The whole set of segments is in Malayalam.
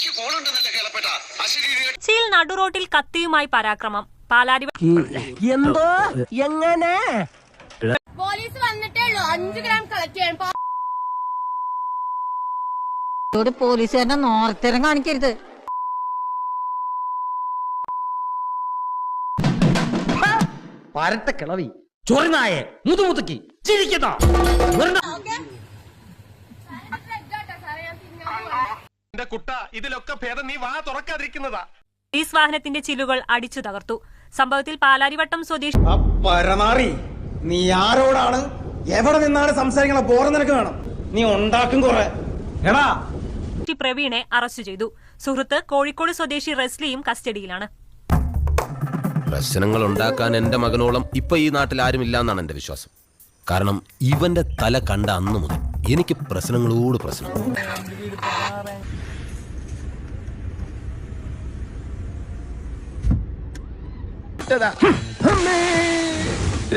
എനിക്ക് ഫോണുണ്ടെന്നല്ലേ കേളപ്പെട്ട? കൊച്ചിയിൽ നടുറോട്ടിൽ കത്തിയുമായി പരാക്രമം. പാലാരി എന്തോ? എങ്ങനെ? പോലീസ് വന്നിട്ടേ ഉള്ളൂ. അഞ്ചു ഗ്രാം കളക്ട് ചെയ്യാൻ. പോ- ഒരു പോലീസുകാരനെ നോർത്തരം കാണിക്കരുത്. പരട്ട കിളവി. ചൊറിനായെ മുതുമുതുക്കി ചിരിക്കുന്ന. എന്റെ കുട്ട ഇതിലൊക്കെ ഭേദം നീ വാ തുറക്കാതിരിക്കുന്നതാ. പോലീസ് വാഹനത്തിന്റെ ചില്ലുകൾ അടിച്ചു തകർത്തു. സംഭവത്തിൽ പാലാരിവട്ടം സ്വദേശി പരമാറി നീ ആരോടാണ്? എവിടെ നിന്നാണ് സംസാരിക്കണ ബോറം നിനക്ക് വേണം. നീ ഉണ്ടാക്കും കുറെ. എടാ. പ്രവീണെ അറസ്റ്റ് ചെയ്തു. സുഹൃത്ത് കോഴിക്കോട് സ്വദേശി റെസ്ലിയും കസ്റ്റഡിയിലാണ്. പ്രശ്നങ്ങൾ ഉണ്ടാക്കാൻ എന്റെ മകനോളം ഇപ്പൊ ഈ നാട്ടിൽ ആരും ഇല്ലാന്നാണ് എന്റെ വിശ്വാസം. കാരണം ഇവന്റെ തല കണ്ട അന്ന് മുതൽ. എനിക്ക് പ്രശ്നങ്ങളോട് പ്രശ്നം.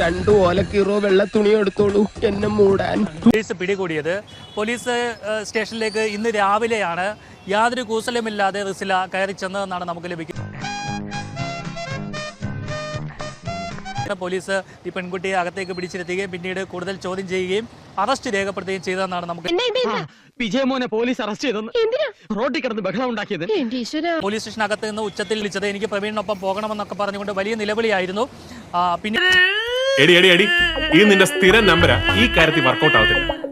രണ്ടു ഓലക്കീറോ വെള്ള തുണി എടുത്തോളൂ. എന്നെ മൂടാൻ. പോലീസ് പിടികൂടിയത്. പോലീസ് സ്റ്റേഷനിലേക്ക് ഇന്ന് രാവിലെയാണ്. യാതൊരു കൂസലുമില്ലാതെ റിസില കയറി ചെന്നതെന്നാണ് നമുക്ക് ലഭിക്കുന്നത്. പോലീസ് ഈ പെൺകുട്ടിയെ അകത്തേക്ക് പിടിച്ചിരുത്തുകയും പിന്നീട് കൂടുതൽ ചോദ്യം ചെയ്യുകയും അറസ്റ്റ് രേഖപ്പെടുത്തുകയും ചെയ്തതെന്നാണ് നമുക്ക് വിജയമോനെ പോലീസ് അറസ്റ്റ് ചെയ്തെന്ന്. റോഡിൽ കിടന്ന് ബഹളം ഉണ്ടാക്കിയത്. പോലീസ് സ്റ്റേഷനകത്ത് നിന്ന് ഉച്ചത്തിൽ വിളിച്ചത് എനിക്ക് പ്രവീണിനൊപ്പം പോകണമെന്നൊക്കെ പറഞ്ഞുകൊണ്ട് വലിയ നിലവിളിയായിരുന്നു. പിന്നെ എടി എടി എടി. ഈ നിന്റെ സ്ഥിരം നമ്പരാ. ഈ കാര്യത്തിൽ വർക്കൗട്ട് ആവത്തില്ല.